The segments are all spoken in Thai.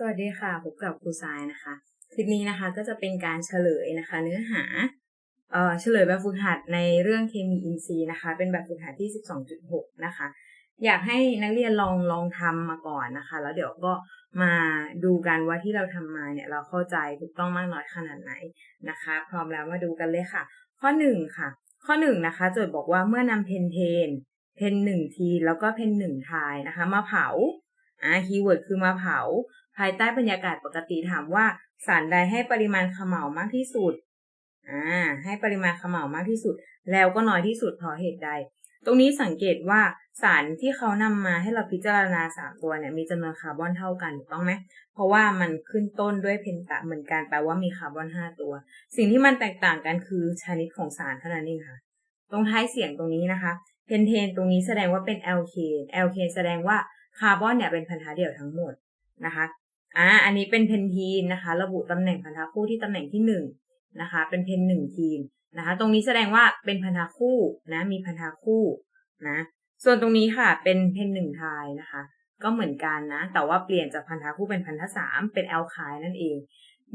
สวัสดีค่ะพบกับครูทรายนะคะ คลิปนี้นะคะก็จะเป็นการเฉลยนะคะ เนื้อหาเอ่อเฉลยแบบฝึกหัดในเรื่องเคมีอินทรีย์นะคะ เป็นแบบฝึกหัดที่ 12.6 นะคะ อยากให้นักเรียนลองลองทำมาก่อนนะคะ แล้วเดี๋ยวก็มาดูกันว่าที่เราทำมาเนี่ยเราเข้าใจถูกต้องมากน้อยขนาดไหนนะคะ พร้อมแล้วมาดูกันเลยค่ะ ข้อหนึ่งค่ะ ข้อหนึ่งนะคะโจทย์บอกว่าเมื่อนำเพนเทน เพนหนึ่งทีแล้วก็เพนหนึ่งทายนะคะ มาเผาอ่าคีย์เวิร์ดคือมาเผา ภายใต้บรรยากาศปกติถามว่าสารใดให้ปริมาณขม่ามากที่สุดอ่าให้ปริมาณขม่ามากที่สุด แล้วก็น้อยที่สุดเพราะเหตุใด ตรงนี้สังเกตว่าสารที่เขานำมาให้เราพิจารณาสามตัวเนี่ยมีจำนวนคาร์บอนเท่ากันถูกต้องไหมเพราะว่ามันขึ้นต้นด้วยเพนตะเหมือนกันแปลว่ามีคาร์บอนห้าตัว สิ่งที่มันแตกต่างกันคือชนิดของสารเท่านั้นเองค่ะ ตรงท้ายเสียงตรงนี้นะคะเพนเทนตรงนี้แสดงว่าเป็นแอลเคนแอลเคนแสดงว่าคาร์บอนเนี่ยเป็นพันธะเดี่ยวทั้งหมดนะคะ อ่าอันนี้เป็นเพนทีนนะคะ ระบุตำแหน่งพันธะคู่ที่ตำแหน่งที่หนึ่งนะคะ เป็นเพนหนึ่งทีนนะคะ ตรงนี้แสดงว่าเป็นพันธะคู่นะมีพันธะคู่นะ ส่วนตรงนี้ค่ะเป็นเพนหนึ่งทายนะคะ ก็เหมือนกันนะ แต่ว่าเปลี่ยนจากพันธะคู่เป็นพันธะสามเป็นแอลคายนั่นเอง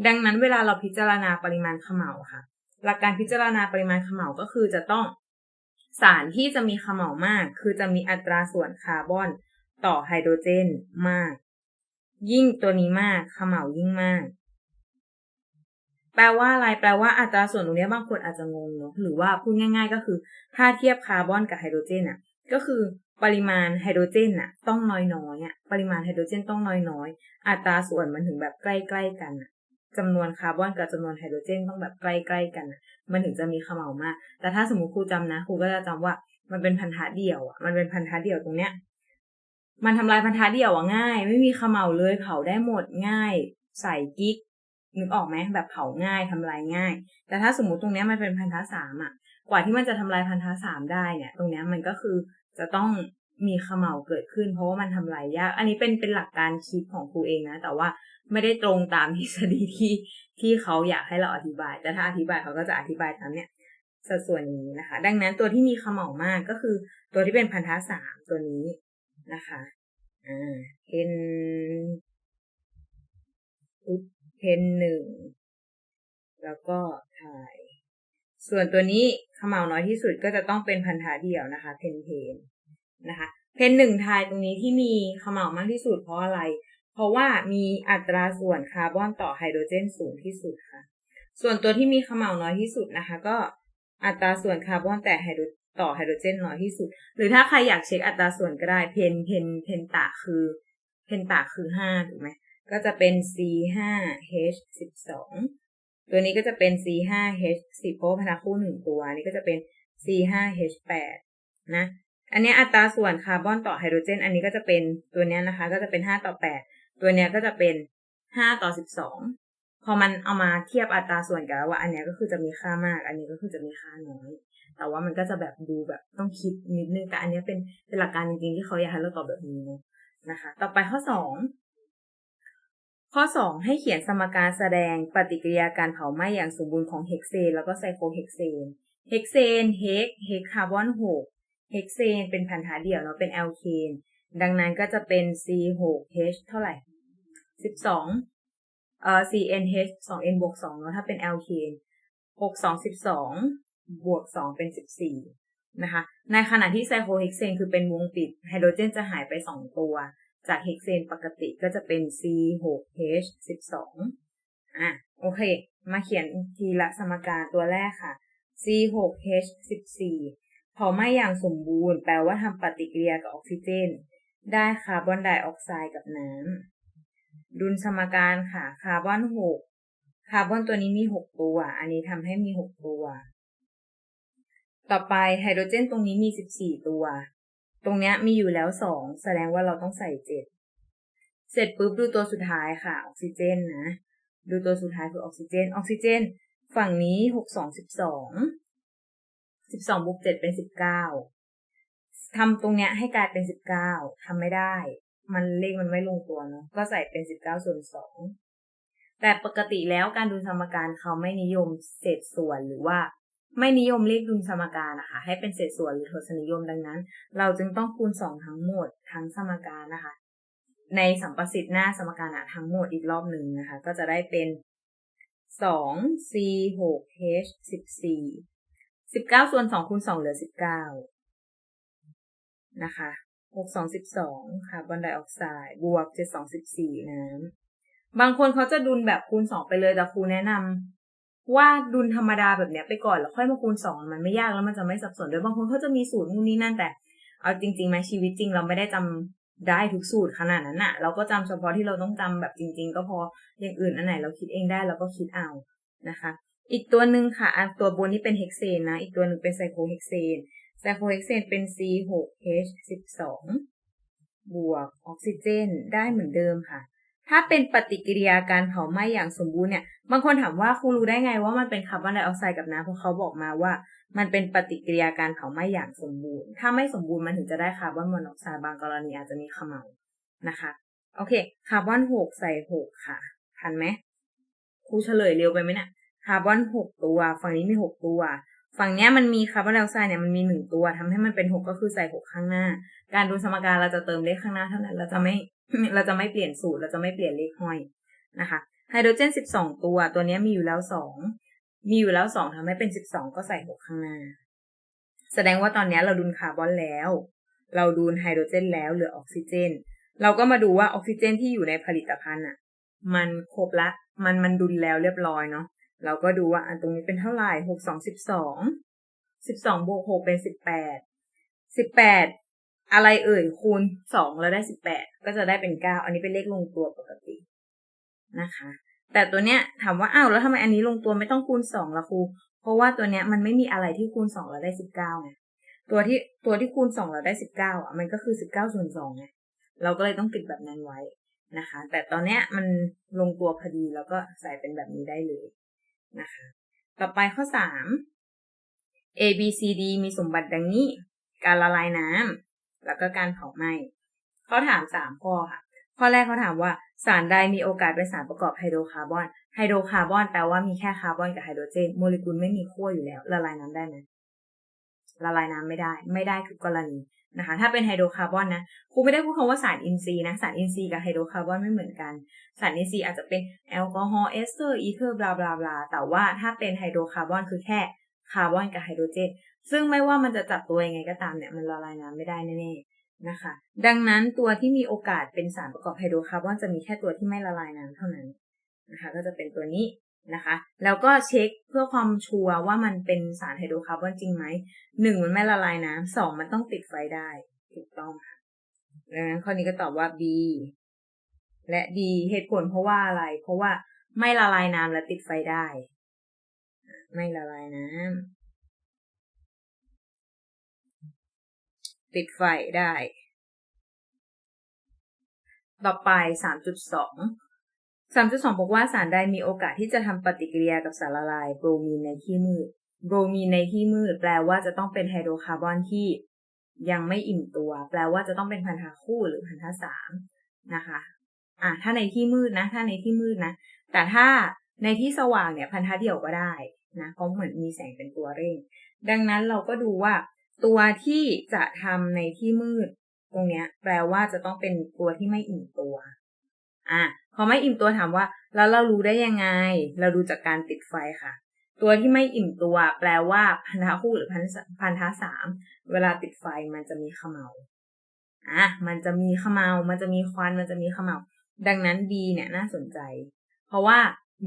ดังนั้นเวลาเราพิจารณาปริมาณขม่าค่ะ หลักการพิจารณาปริมาณขม่าก็คือจะต้องสารที่จะมีขม่ามาก คือจะมีอัตราส่วนคาร์บอนต่อไฮโดรเจนมาก ยิ่งตัวนี้มากขม่ายิ่งมาก แปลว่าอะไรแปลว่าอัตราส่วนตรงนี้บางคนอาจจะงงเนาะหรือว่าพูดง่าย ๆ ก็คือ ถ้าเทียบคาร์บอนกับไฮโดรเจนอะ ก็คือปริมาณไฮโดรเจนอะ ต้องน้อยๆอะปริมาณไฮโดรเจนต้องน้อยๆอัตราส่วนมันถึงแบบใกล้ๆกันอะจำนวนคาร์บอนกับจำนวนไฮโดรเจนต้องแบบใกล้ๆกันอะ มันถึงจะมีขม่ามาก แต่ถ้าสมมติครูจำนะครูก็จะจำว่ามันเป็นพันธะเดี่ยวอะมันเป็นพันธะเดี่ยวตรงเนี้ย มันทำลายพันธะเดี่ยวอะง่าย ไม่มีขม่าเลยเผาได้หมดง่าย ใส่กิ๊กนึกออกไหมแบบเผาง่ายทำลายง่าย แต่ถ้าสมมติตรงนี้มันเป็นพันธะสามอะกว่าที่มันจะทำลายพันธะสามได้เนี่ย ตรงนี้มันก็คือจะต้องมีขม่าเกิดขึ้น เพราะว่ามันทำลายยาก อันนี้เป็นเป็นหลักการคิดของครูเองนะ แต่ว่าไม่ได้ตรงตามทฤษฎีที่ที่เขาอยากให้เราอธิบาย แต่ถ้าอธิบายเขาก็จะอธิบายตามเนี้ยสัดส่วนนี้นะคะ ดังนั้นตัวที่มีขม่ามากก็คือตัวที่เป็นพันธะสามตัวนี้ นะคะอ่าเพนปุ๊บเพนหนึ่ง แล้วก็ถ่าย ส่วนตัวนี้ขม่าน้อยที่สุดก็จะต้องเป็นพันธะเดี่ยวนะคะ เพนเพนนะคะ เพนหนึ่งทายตรงนี้ที่มีขม่ามากที่สุดเพราะอะไร เพราะว่ามีอัตราส่วนคาร์บอนต่อไฮโดรเจนสูงที่สุดค่ะ ส่วนตัวที่มีขม่าน้อยที่สุดนะคะ ก็อัตราส่วนคาร์บอนแต่ไฮโดร ต่อไฮโดรเจนน้อยที่สุด หรือถ้าใครอยากเช็คอัตราส่วนก็ได้เพนเพนเพนตะคือเพนตะคือห้าถูกไหมก็จะเป็น C ห้า H สิบสองตัวนี้ก็จะเป็น C ห้า H สิบเพราะพันธะคู่หนึ่งตัวนี้ก็จะเป็น C ห้า H แปดนะอันนี้อัตราส่วนคาร์บอนต่อไฮโดรเจน อันนี้ก็จะเป็นตัวนี้นะคะ ก็จะเป็นห้าต่อแปดตัวเนี้ยก็จะเป็นห้าต่อสิบสองพอมันเอามาเทียบอัตราส่วนกันแล้วว่าอันนี้ก็คือจะมีค่ามาก อันนี้ก็คือจะมีค่าน้อย แต่ว่ามันก็จะแบบดูแบบต้องคิดนิดนึงแต่อันนี้เป็นเป็นหลักการจริงๆที่เขาอยากให้เราตอบแบบนี้นะคะ ต่อไปข้อสองข้อสองให้เขียนสมการแสดงปฏิกิริยาการเผาไหม้อย่างสมบูรณ์ของเฮกเซนแล้วก็ไซโคเฮกเซน เฮกเซน เฮก เฮกคาร์บอนหกเฮกเซนเป็นพันธะเดี่ยวเนาะเป็นแอลเคน ดังนั้นก็จะเป็น C หก H เท่าไหร่สิบสองเอ่อ C N H สอง N บวกสองเนาะถ้าเป็นแอลเคนหกสองสิ บวกสองเป็นสิบสี่นะคะ ในขณะที่ไซโคเฮกเซนคือเป็นวงปิดไฮโดรเจนจะหายไปสองตัว จากเฮกเซนปกติก็จะเป็น C หก H สิบสองอะโอเค มาเขียนทีละสมการตัวแรกค่ะ C หก H สิบสี่เผาไหม้อย่างสมบูรณ์ แปลว่าทำปฏิกิริยากับออกซิเจน ได้คาร์บอนไดออกไซด์กับน้ำดุลสมการค่ะ คาร์บอนหกคาร์บอนตัวนี้มีหกตัว อันนี้ทำให้มีหกตัว ต่อไปไฮโดรเจนตรงนี้มีสิบสี่ตัว ตรงเนี้ยมีอยู่แล้วสองแสดงว่าเราต้องใส่เจ็ดเสร็จปุ๊บดูตัวสุดท้ายค่ะ ออกซิเจนนะ ดูตัวสุดท้ายคือออกซิเจน ออกซิเจน ฝั่งนี้หกสองสิบสองสิบสองบวกเจ็ดเป็นสิบเก้าทำตรงเนี้ยให้กลายเป็นสิบเก้าทำไม่ได้ มันเลขมันไม่ลงตัวเนาะ ก็ใส่เป็นสิบเก้าส่วนสองแต่ปกติแล้วการดูสมการเขาไม่นิยมเศษส่วนหรือว่า ไม่นิยมเลขดุลสมการนะคะ ให้เป็นเศษส่วนหรือทศนิยมดังนั้น เราจึงต้องคูณสองทั้งหมดทั้งสมการนะคะ ในสัมประสิทธิ์หน้าสมการอะทั้งหมดอีกรอบหนึ่งนะคะ ก็จะได้เป็นสอง c หก h สิบสี่สิบเก้าส่วนสองคูณสองเหลือสิบเก้านะคะหกสองสิบสองคาร์บอนไดออกไซด์บวกเจ็ดสองสิบสี่น้ำบางคนเขาจะดุลแบบคูณสองไปเลยแต่ครูแนะนำ ว่าดุลธรรมดาแบบเนี้ยไปก่อนแล้วค่อยมาคูณสองมันไม่ยากแล้วมันจะไม่สับสนด้วยบางคนเขาจะมีสูตรนู่นนี่นั่นแต่ เอาจริงๆไหมชีวิตจริงเราไม่ได้จำได้ทุกสูตรขนาดนั้นอะเราก็จำเฉพาะที่เราต้องจำแบบจริง ๆ ก็พออย่างอื่นอันไหนเราคิดเองได้เราก็คิดเอานะคะ อีกตัวหนึ่งค่ะอันตัวบนนี้เป็นเฮกเซนนะอีกตัวหนึ่งเป็นไซโคเฮกเซนไซโคเฮกเซนเป็น C6H12 บวกออกซิเจนได้เหมือนเดิมค่ะ ถ้าเป็นปฏิกิริยาการเผาไหม้อย่างสมบูรณ์เนี่ย บางคนถามว่าครูรู้ได้ไงว่ามันเป็นคาร์บอนไดออกไซด์กับน้ำเพราะเขาบอกมาว่า มันเป็นปฏิกิริยาการเผาไหม้อย่างสมบูรณ์ ถ้าไม่สมบูรณ์มันถึงจะได้คาร์บอนมอนอกไซด์บางกรณีอาจจะมีขมเหลานะคะ โอเค คาร์บอนหกใส่หกค่ะ ทันไหมครูเฉลยเร็วไปไหมเนะี่ย คาร์บอนหกตัว ฝั่งนี้มีหกตัว ฝั่งเนี้ยมันมีคาร์บอนไดออกไซด์เนี่ยมันมีหนึ่งตัวทำให้มันเป็นหกก็คือใส่หกข้างหน้า การดูสมการเราจะเติมเลขข้างหน้าเท่านั้น เราจะไม่ เราจะไม่เปลี่ยนสูตร เราจะไม่เปลี่ยนเลขห้อยนะคะไฮโดรเจนสิบสองตัวตัวนี้มีอยู่แล้วสองมีอยู่แล้วสองทำให้เป็นสิบสองก็ใส่หกข้างหน้า แสดงว่าตอนนี้เราดูนคาร์บอนแล้ว เราดูนไฮโดรเจนแล้วเหลือออกซิเจน เราก็มาดูว่าออกซิเจนที่อยู่ในผลิตภัณฑ์อะ มันครบละ มันมันดุลแล้วเรียบร้อยเนาะ เราก็ดูว่าอันตรงนี้เป็นเท่าไหร่หกสองสิบสองสิบสองบวกหกเป็นสิบแปดสิบแปด อะไรเอ่ยคูณสองแล้วได้สิบแปดก็จะได้เป็นเก้าอันนี้เป็นเลขลงตัวปกตินะคะ แต่ตัวเนี้ยถามว่าอ้าวแล้วทำไมอันนี้ลงตัวไม่ต้องคูณสองละครู เพราะว่าตัวเนี้ยมันไม่มีอะไรที่คูณสองแล้วได้สิบเก้าไงตัวที่ตัวที่คูณสองแล้วได้สิบเก้าอะมันก็คือสิบเก้าส่วนสองไงเราก็เลยต้องติดแบบนั้นไว้นะคะ แต่ตอนเนี้ยมันลงตัวพอดีแล้วก็ใส่เป็นแบบนี้ได้เลยนะคะ ต่อไปข้อสาม A B C D มีสมบัติดังนี้ การละลายน้ำ แล้วก็การเผาไหม้เขาถามสามข้อค่ะ ข้อแรกเขาถามว่าสารใดมีโอกาสเป็นสารประกอบไฮโดรคาร์บอน ไฮโดรคาร์บอนแปลว่ามีแค่คาร์บอนกับไฮโดรเจน โมเลกุลไม่มีขั้วอยู่แล้ว ละลายน้ำได้ไหมละลายน้ำไม่ได้ ไม่ได้ทุกกรณีนะคะ ถ้าเป็นไฮโดรคาร์บอนนะครูไม่ได้พูดคำว่าสารอินทรีย์นะ สารอินทรีย์กับไฮโดรคาร์บอนไม่เหมือนกัน สารอินทรีย์อาจจะเป็นแอลกอฮอล์ เอสเตอร์ อีเทอร์ บลาบลาบลาแต่ว่าถ้าเป็นไฮโดรคาร์บอนคือแค่คาร์บอนกับไฮโดรเจน ซึ่งไม่ว่ามันจะจับตัวยังไงก็ตามเนี่ยมันละลายน้ำไม่ได้แน่ๆนะคะ ดังนั้นตัวที่มีโอกาสเป็นสารประกอบไฮโดรคาร์บอนจะมีแค่ตัวที่ไม่ละลายน้ำเท่านั้นนะคะ ก็จะเป็นตัวนี้นะคะ แล้วก็เช็คเพื่อความชัวร์ว่ามันเป็นสารไฮโดรคาร์บอนจริงไหมหนึ่งมันไม่ละลายน้ำสองมันต้องติดไฟได้ถูกต้องค่ะดังนั้นข้อนี้ก็ตอบว่า B และ D เหตุผลเพราะว่าอะไร เพราะว่าไม่ละลายน้ำและติดไฟได้ ไม่ละลายน้ำ ติดไฟได้ ต่อไป 3.2 3.2 บอกว่าสารใดมีโอกาสที่จะทำปฏิกิริยากับสารละลายโบรมีนในที่มืด โบรมีนในที่มืด แปลว่าจะต้องเป็นไฮโดรคาร์บอนที่ยังไม่อิ่มตัว แปลว่าจะต้องเป็นพันธะคู่หรือพันธะสามนะคะ อะถ้าในที่มืดนะ ถ้าในที่มืดนะ แต่ถ้าในที่สว่างเนี่ยพันธะเดี่ยวก็ได้นะเพราะเหมือนมีแสงเป็นตัวเร่ง ดังนั้นเราก็ดูว่า ตัวที่จะทำในที่มืด ตรงเนี้ย แปลว่าจะต้องเป็นตัวที่ไม่อิ่มตัว อะพอไม่อิ่มตัวถามว่า แล้วเรารู้ได้ยังไง เราดูจากการติดไฟค่ะ ตัวที่ไม่อิ่มตัว แปลว่าพันธะคู่หรือพันพันธะสามเวลาติดไฟมันจะมีขมเหลาอะมันจะมีขมเหลามันจะมีควันมันจะมีขมเหลาดังนั้น B เนี่ยน่าสนใจ เพราะว่า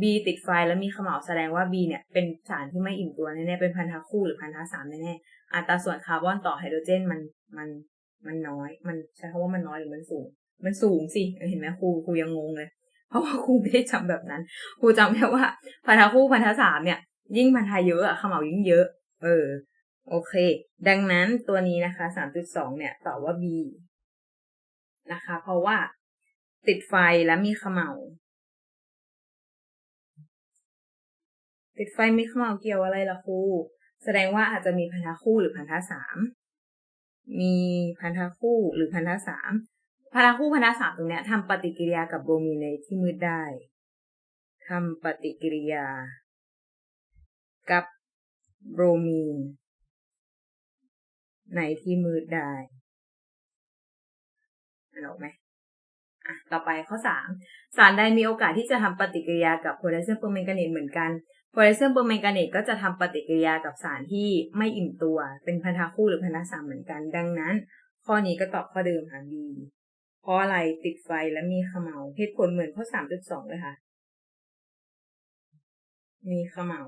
B ติดไฟแล้วมีขมเหลาแสดงว่า B เนี่ยเป็นสารที่ไม่อิ่มตัวแน่ๆเป็นพันธะคู่หรือพันธะสามแน่ๆ อัตราส่วนคาร์บอนต่อไฮโดรเจนมันมันมันน้อย มันใช้คำว่ามันน้อยหรือมันสูง มันสูงสิ เห็นไหมครูครูยังงงเลย เพราะว่าครูไม่ได้จำแบบนั้น ครูจำแค่ว่าพันธะคู่พันธะสามเนี่ย ยิ่งพันธะเยอะอะขมเหลายิ่งเยอะ เออ โอเค ดังนั้นตัวนี้นะคะ3.2เนี่ยตอบว่า B นะคะ เพราะว่าติดไฟและมีขมเหลาติดไฟมีขมเหลาเกี่ยวอะไรล่ะครู แสดงว่าอาจจะมีพันธะคู่หรือพันธะสามมีพันธะคู่หรือพันธะสามพันธะคู่พันธะสามตรงเนี้ยทำปฏิกิริยากับโบรมีนในที่มืดได้ทำปฏิกิริยา กับโบรมีนในที่มืดได้ออกไหมอะต่อไปข้อสามสารใดมีโอกาสที่จะทำปฏิกิริยากับโพแทสเซียมเปอร์แมงกาเนเหมือนกัน โพแทสเซียมเปอร์แมงกาเนตก็จะทำปฏิกิริยากับสารที่ไม่อิ่มตัว เป็นพันธะคู่หรือพันธะสามเหมือนกัน ดังนั้น ข้อนี้ก็ตอบข้อเดิมค่ะ B เพราะอะไรติดไฟและมีขมเหลาเหตุผลเหมือนข้อสามจุดสองเลยค่ะ มีขมเหลา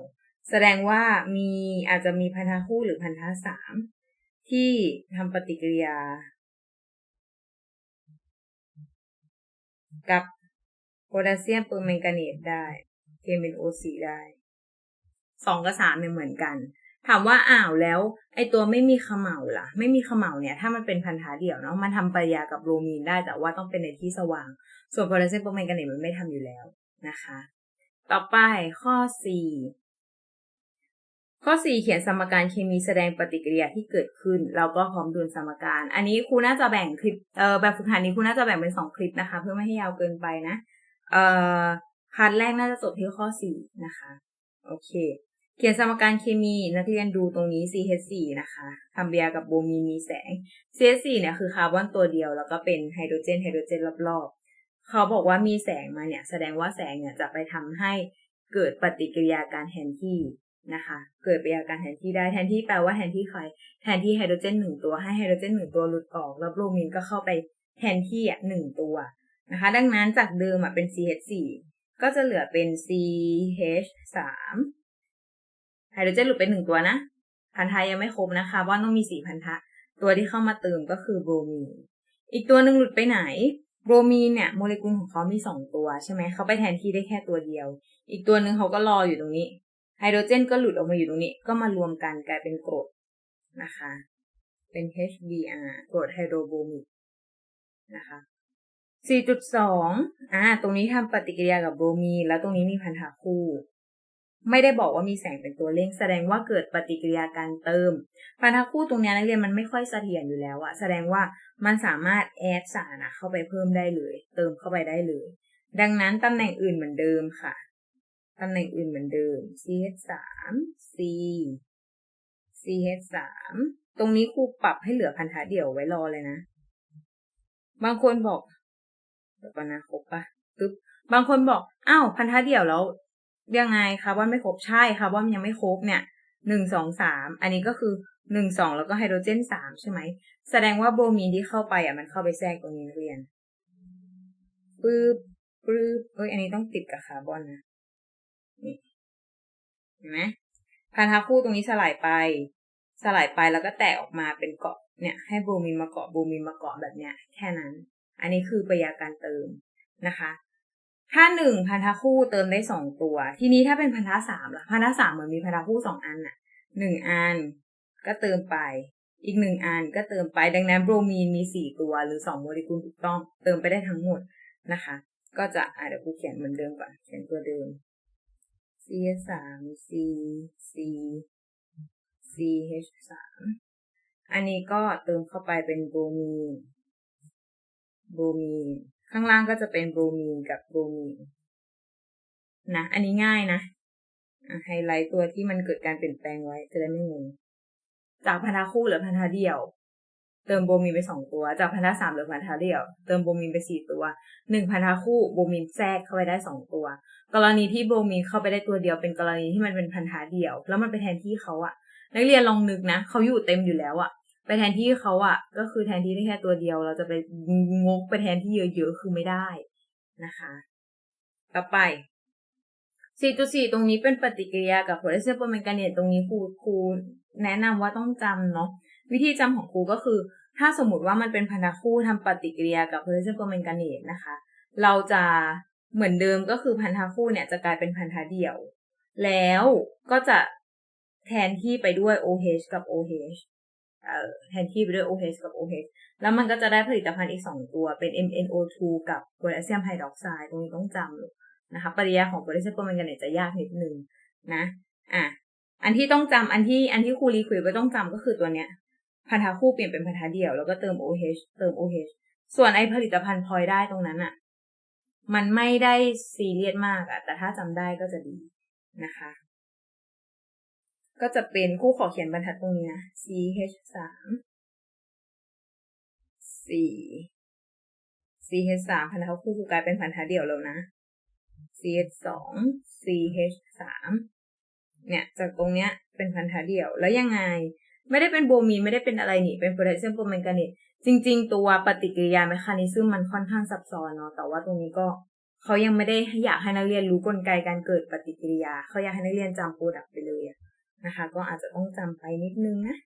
แสดงว่ามีอาจจะมีพันธะคู่หรือพันธะสามที่ทำปฏิกิริยา กับโพแทสเซียมเปอร์แมงกาเนตได้เคเป็น O4 ได้ สองกับสามเนี่ยเหมือนกัน ถามว่าอ้าวแล้ว ไอตัวไม่มีขมเหลาล่ะ ไม่มีขมเหลาเนี่ยถ้ามันเป็นพันธะเดี่ยวเนาะมันทำปฏิกิริยากับโรมีนได้แต่ว่าต้องเป็นในที่สว่าง ส่วนโพแทสเซียมเปร์แมงกาเนตมันไม่ทำอยู่แล้วนะคะ ต่อไปข้อสี่ข้อ 4 เขียนสมการเคมีแสดงปฏิกิริยาที่เกิดขึ้น แล้วก็พร้อมดูสมการ อันนี้ครูน่าจะแบ่งคลิปเอ่อแบบฝึกหัดนี้ครูน่าจะแบ่งเป็น 2 คลิปนะคะ เพื่อไม่ให้ยาวเกินไปนะเอ่อพาร์ทแรกน่าจะจบที่ข้อ 4 นะคะ โอเค เขียนสมการเคมีนักเรียนดูตรงนี้ CH4 นะคะทำเบียร์กับโบมีมีแสง CH4 เนี่ยคือคาร์บอนตัวเดียว แล้วก็เป็นไฮโดรเจนไฮโดรเจนรอบๆ เขาบอกว่ามีแสงมาเนี่ย แสดงว่าแสงเนี่ยจะไปทำให้เกิดปฏิกิริยาการแทนที่นะคะ เกิดปฏิกิริยาการแทนที่ได้แทนที่แปลว่าแทนที่ใคร แทนที่ไฮโดรเจนหนึ่งตัวให้ไฮโดรเจนหนึ่งตัวหลุดออก แล้วโบมีนก็เข้าไปแทนที่อะหนึ่งตัวนะคะ ดังนั้นจากเดิมอะเป็น CH4 ก็จะเหลือเป็น CH3 ไฮโดรเจนหลุดไปหนึ่งตัวนะ พันธะยังไม่ครบนะคะว่าต้องมีสี่พันธะ ตัวที่เข้ามาเติมก็คือโบรมีน อีกตัวหนึ่งหลุดไปไหน โบรมีนเนี่ยโมเลกุลของเขามีสองตัวใช่ไหมเขาไปแทนที่ได้แค่ตัวเดียว อีกตัวหนึ่งเขาก็รออยู่ตรงนี้ ไฮโดรเจนก็หลุดออกมาอยู่ตรงนี้ ก็มารวมกันกลายเป็นกรดนะคะ เป็น HBr กรดไฮโดรโบมิกนะคะ 4.2 อ่า ตรงนี้ทำปฏิกิริยากับโบรมีนแล้วตรงนี้มีพันธะคู่ ไม่ได้บอกว่ามีแสงเป็นตัวเร่ง แสดงว่าเกิดปฏิกิริยาการเติมพันธะคู่ตรงนี้นักเรียนมันไม่ค่อยเสถียรอยู่แล้วอะแสดงว่ามันสามารถแอดสารนะเข้าไปเพิ่มได้เลย เติมเข้าไปได้เลย ดังนั้นตำแหน่งอื่นเหมือนเดิมค่ะตำแหน่งอื่นเหมือนเดิม CH3 C CH3 ตรงนี้ครูปรับให้เหลือพันธะเดี่ยวไว้รอเลยนะ บางคนบอกเดี๋ยวก่อนนะครบปะปึ๊บบางคนบอกอ้าวพันธะเดี่ยวแล้ว ยังไงคาร์บอนไม่ครบใช่คาร์บอนยังไม่ครบเนี่ยหนึ่งสองสามอันนี้ก็คือหนึ่งสองแล้วก็ไฮโดรเจนสามใช่ไหมแสดงว่าโบรมีนที่เข้าไปอะมันเข้าไปแทรกตรงนี้เรียนปึ๊บปึ๊บเอ้ยอันนี้ต้องติดกับคาร์บอนนะนี่เห็นไหมพันธะคู่ตรงนี้สลายไปสลายไปแล้วก็แตกออกมาเป็นเกาะเนี่ย ให้โบรมีนมาเกาะโบรมีนมาเกาะแบบเนี้ย แค่นั้น อันนี้คือปริยาการเติมนะคะ ถ้าหนึ่งพันธะคู่เติมได้สองตัว ทีนี้ถ้าเป็นพันธะสามล่ะพันธะสามเหมือนมีพันธะคู่สองอันน่ะหนึ่งอันก็เติมไป อีกหนึ่งอันก็เติมไปดังนั้นโบรมีนมีสี่ตัวหรือสองโมเลกุลถูกต้องเติมไปได้ทั้งหมดนะคะ ก็จะอะเดี๋ยวครูเขียนเหมือนเดิมก่อนเขียนตัวเดิม C สาม C C C H สามอันนี้ก็เติมเข้าไปเป็นโบรมีนโบรมีน ข้างล่างก็จะเป็นโบรมีนกับโบรมีนนะ อันนี้ง่ายนะไฮไลท์ตัวที่มันเกิดการเปลี่ยนแปลงไว้จะได้ไม่งงจากพันธะคู่หรือพันธะเดี่ยว เติมโบมีนไปสองตัว จากพันธะสามหรือพันธะเดี่ยว เติมโบมีนไปสี่ตัวหนึ่งพันธะคู่โบมีนแทรกเข้าไปได้สองตัว กรณีที่โบมีนเข้าไปได้ตัวเดียวเป็นกรณีที่มันเป็นพันธะเดี่ยว แล้วมันไปแทนที่เขาอะนักเรียนลองนึกนะเขาอยู่เต็มอยู่แล้วอะ ไปแทนที่เขาอะก็คือแทนที่ได้แค่ตัวเดียว เราจะไปงกไปแทนที่เยอะๆคือไม่ได้นะคะ ต่อไป 4.4 ตรงนี้เป็นปฏิกิริยากับโพแทสเซียมเปอร์แมงกาเนตตรงนี้ครูครูแนะนำว่าต้องจำเนาะวิธีจำของครูก็คือ ถ้าสมมติว่ามันเป็นพันธะคู่ทำปฏิกิริยากับโพแทสเซียมเปอร์แมงกาเนตนะคะ เราจะเหมือนเดิมก็คือพันธะคู่เนี่ยจะกลายเป็นพันธะเดี่ยว แล้วก็จะแทนที่ไปด้วย OH กับ OH เอ่อ แทนที่ไปด้วย OH กับ OH แล้วมันก็จะได้ผลิตภัณฑ์อีกสองตัวเป็น MnO2 กับโพแทสเซียมไฮดรอกไซด์ตรงนี้ต้องจำนะคะปฏิกิริยาของโพแทสเซียมเปอร์แมงกาเนตจะยากนิดนึงนะอะอันที่ต้องจำอันที่อันที่ครูรีคุยไว้ต้องจำก็คือตัวเนี้ยพันธะคู่เปลี่ยนเป็นพันธะเดี่ยวแล้วก็เติม OH เติม OH ส่วนไอผลิตภัณฑ์พลอยได้ตรงนั้นอะมันไม่ได้ซีเรียสมากอะแต่ถ้าจำได้ก็จะดีนะคะ ก็จะเป็นคู่ขอเขียนบรรทัดตรงนี้นะ CH สาม4 CH สามพันธะคู่กลายเป็นพันธะเดี่ยวแล้วนะ CH สอง CH สามเนี่ยจากตรงเนี้ยเป็นพันธะเดี่ยวแล้วยังไง ไม่ได้เป็นโบมีไม่ได้เป็นอะไรนี่ เป็นโพแทสเซียมโปรแมงกานีตจริง ๆ ตัวปฏิกิริยาแมคานิซึมมันค่อนข้างซับซ้อนเนาะแต่ว่าตรงนี้ก็เขายังไม่ได้อยากให้นักเรียนรู้กลไกการเกิดปฏิกิริยา เขาอยากให้นักเรียนจำโปรดักไปเลยอะ นะคะ ก็อาจจะต้องจำไปนิดนึงนะ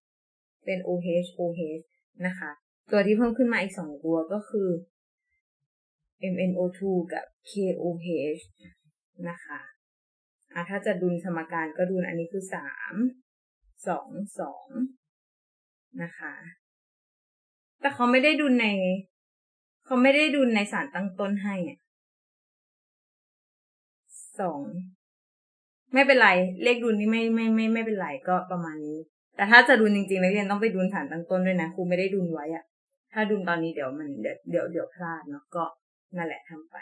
เป็น OH OH นะคะ ตัวที่เพิ่มขึ้นมาอีกสองตัวก็คือ MnO2 กับ KOH นะคะอะถ้าจะดุลสมการก็ดุลอันนี้คือสามสองสองนะคะ แต่เขาไม่ได้ดุลใน เขาไม่ได้ดุลในสารตั้งต้นให้อะสอง ไม่เป็นไร เลขดุลนี่ไม่ไม่ไม่ไม่เป็นไรก็ประมาณนี้ แต่ถ้าจะดุลจริงๆนักเรียนต้องไปดุลฐานตั้งต้นด้วยนะครูไม่ได้ดุลไว้อะถ้าดุลตอนนี้เดี๋ยวมันเดี๋ยวเดี๋ยวเดี๋ยวพลาดเนาะก็นั่นแหละทำไป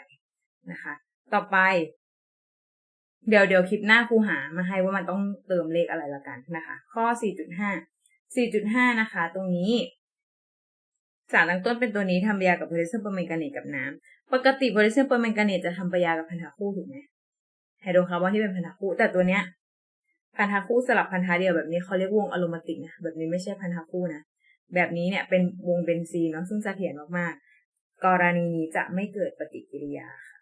นะคะ ต่อไป เดี๋ยวเดี๋ยวคลิปหน้าครูหามาให้ว่ามันต้องเติมเลขอะไรละกันนะคะ ข้อ 4.5 4.5 นะคะ ตรงนี้สารตั้งต้นเป็นตัวนี้ทำปฏิกิริยากับโพแทสเซียมเปอร์แมงกานีตกับน้ำปกติโพแทสเซียมเปอร์แมงกานีตจะทำปฏิกิริยากับพันธะคู่ถูกไหม ไฮโดรคาร์บอนที่เป็นพันธะคู่ แต่ตัวเนี้ยพันธะคู่สลับพันธะเดียวแบบนี้เขาเรียกวงอะโรมาติกนะแบบนี้ไม่ใช่พันธะคู่นะแบบนี้เนี่ยเป็นวงเบนซีนเนาะซึ่งจะเถียนมากๆ กรณีนี้จะไม่เกิดปฏิกิริยาค่ะ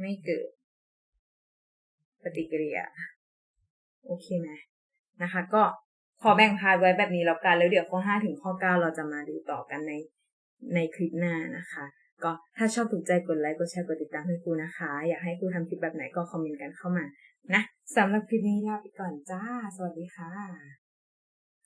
ไม่เกิด ปฏิกิริยา โอเคไหมนะคะ ก็ขอแบ่งพาร์ทไว้แบบนี้แล้วกันแล้วเดี๋ยวข้อ 5 ถึงข้อ 9 เราจะมาดูต่อกันในในคลิปหน้านะคะ ก็ถ้าชอบถูกใจกดไลค์กดแชร์กดติดตามให้ครูนะคะ อยากให้ครูทำคลิปแบบไหนก็คอมเมนต์กันเข้ามานะสำหรับคลิปนี้ลาไปก่อนจ้า สวัสดีค่ะ